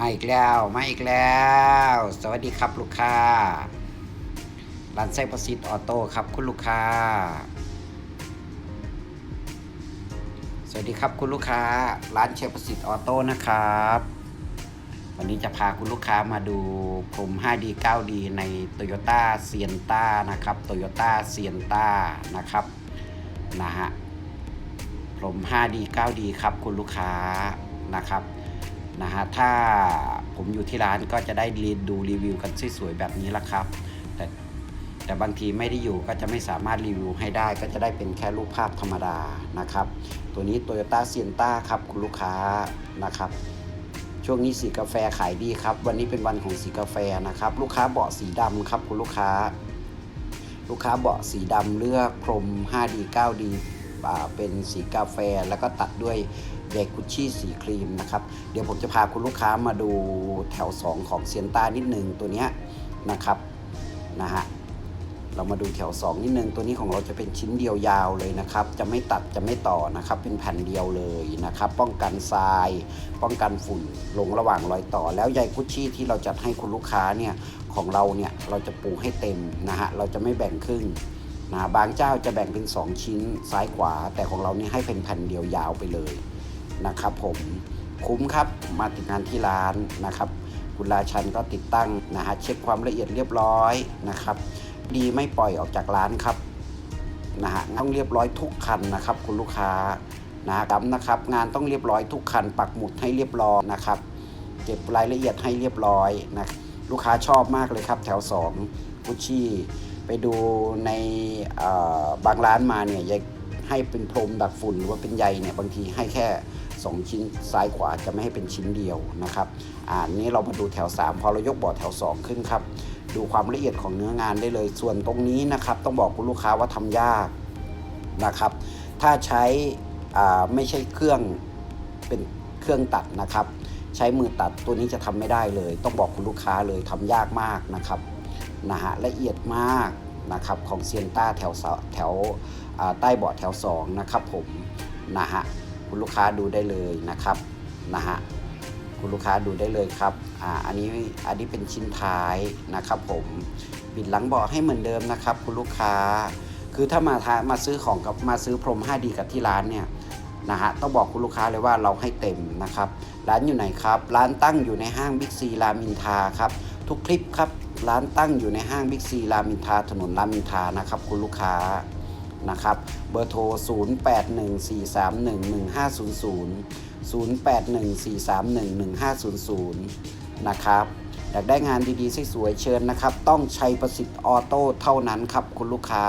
มาอีกแล้วมาอีกแล้ว สวัสดีครับลูกค้าร้านไส้ประสิทธิ์ออโต้ครับคุณลูกค้า สวัสดีครับคุณลูกค้า ร้านเชฟประสิทธิ์ออโต้นะครับ วันนี้จะพาคุณลูกค้ามาดูพรม 5D 9D ใน Toyota s i e n t a นะครับ Toyota s i e n t a นะครับนะฮะพรม 5D 9D ครับคุณลูกค้านะครับ นะฮะถ้าผมอยู่ที่ร้านก็จะได้รีดูรีวิวกันสวยๆแบบนี้ละครับ แต่แต่บางทีไม่ได้อยู่ก็จะไม่สามารถรีวิวให้ได้ ก็จะได้เป็นแค่รูปภาพธรรมดานะครับ ตัวนี้ Toyota s i e n t a ครับคุณลูกค้านะครับช่วงนี้สีกาแฟขายดีครับ วันนี้เป็นวันของสีกาแฟนะครับ ลูกค้าเบาะสีดำครับคุณลูกค้า ลูกค้าเบาะสีดำเลือกพรม 5D 9D เป็นสีกาแฟแล้วก็ตัดด้วย เดกุชชี่สีครีมนะครับ เดี๋ยวผมจะพาคุณลูกค้ามาดูแถว 2 ของเซียนต้านิดนึงตัวนี้นะครับนะฮะเรามาดูแถว 2 นิดนึงตัวนี้ของเราจะเป็นชิ้นเดียวยาวเลยนะครับ จะไม่ตัดจะไม่ต่อนะครับ เป็นแผ่นเดียวเลยนะครับ ป้องกันทราย ป้องกันฝุ่นลงระหว่างรอยต่อ แล้วใยกุชชี่ที่เราจัดให้คุณลูกค้าเนี่ยของเราเนี่ยเราจะปูให้เต็มนะฮะเราจะไม่แบ่งครึ่งนะบางเจ้าจะแบ่งเป็น 2 ชิ้นซ้ายขวา แต่ของเรานี่ให้เป็นแผ่นเดียวยาวไปเลย นะครับผมคุ้มครับมาติดงานที่ร้านนะครับคุณราชันก็ติดตั้งนะฮะเช็คความละเอียดเรียบร้อยนะครับ ดีไม่ปล่อยออกจากร้านครับนะฮะต้องเรียบร้อยทุกคันนะครับ คุณลูกค้านะครับนะครับ งานต้องเรียบร้อยทุกคัน ปักหมุดให้เรียบร้อยนะครับเก็บรายละเอียดให้เรียบร้อยนะลูกค้าชอบมากเลยครับแถว2กุชชี่ไปดูในบางร้านมาเนี่ยให้เป็นพรมดักฝุ่นหรือว่าเป็นใยเนี่ยบางทีให้แค่ 2 ชิ้นซ้ายขวาจะไม่ให้เป็นชิ้นเดียวนะครับอ่านี้เรามาดูแถว 3 พอเรายกบอร์ดแถว 2 ขึ้นครับ ดูความละเอียดของเนื้องานได้เลย ส่วนตรงนี้นะครับ ต้องบอกคุณลูกค้าว่าทำยากนะครับ ถ้าใช้อ่าไม่ใช่เครื่องเป็นเครื่องตัดนะครับ ใช้มือตัดตัวนี้จะทำไม่ได้เลย ต้องบอกคุณลูกค้าเลยทำยากมากนะครับนะฮะละเอียดมากนะครับของเซียนต้าแถวแถวใต้เบาะแถว 2 นะครับผมนะฮะ คุณลูกค้าดูได้เลยนะครับนะฮะคุณลูกค้าดูได้เลยครับอ่าอันนี้อันนี้เป็นชิ้นท้ายนะครับผมปิดหลังเบาะให้เหมือนเดิมนะครับ คุณลูกค้า คือถ้ามาทามาซื้อของกับมาซื้อพรม 5D กับที่ร้านเนี่ยนะฮะต้องบอกคุณลูกค้าเลยว่าเราให้เต็มนะครับร้านอยู่ไหนครับ ร้านตั้งอยู่ในห้างบิ๊กซีรามินทาครับทุกคลิปครับร้านตั้งอยู่ในห้างบิ๊กซีรามินทาถนนรามินทานะครับคุณลูกค้า นะครับ เบอร์โทร 0814311500 0814311500 นะครับอยากได้งานดีๆสวยๆเชิญนะครับ ต้องชัยประสิทธิ์ออโต้เท่านั้นครับคุณลูกค้า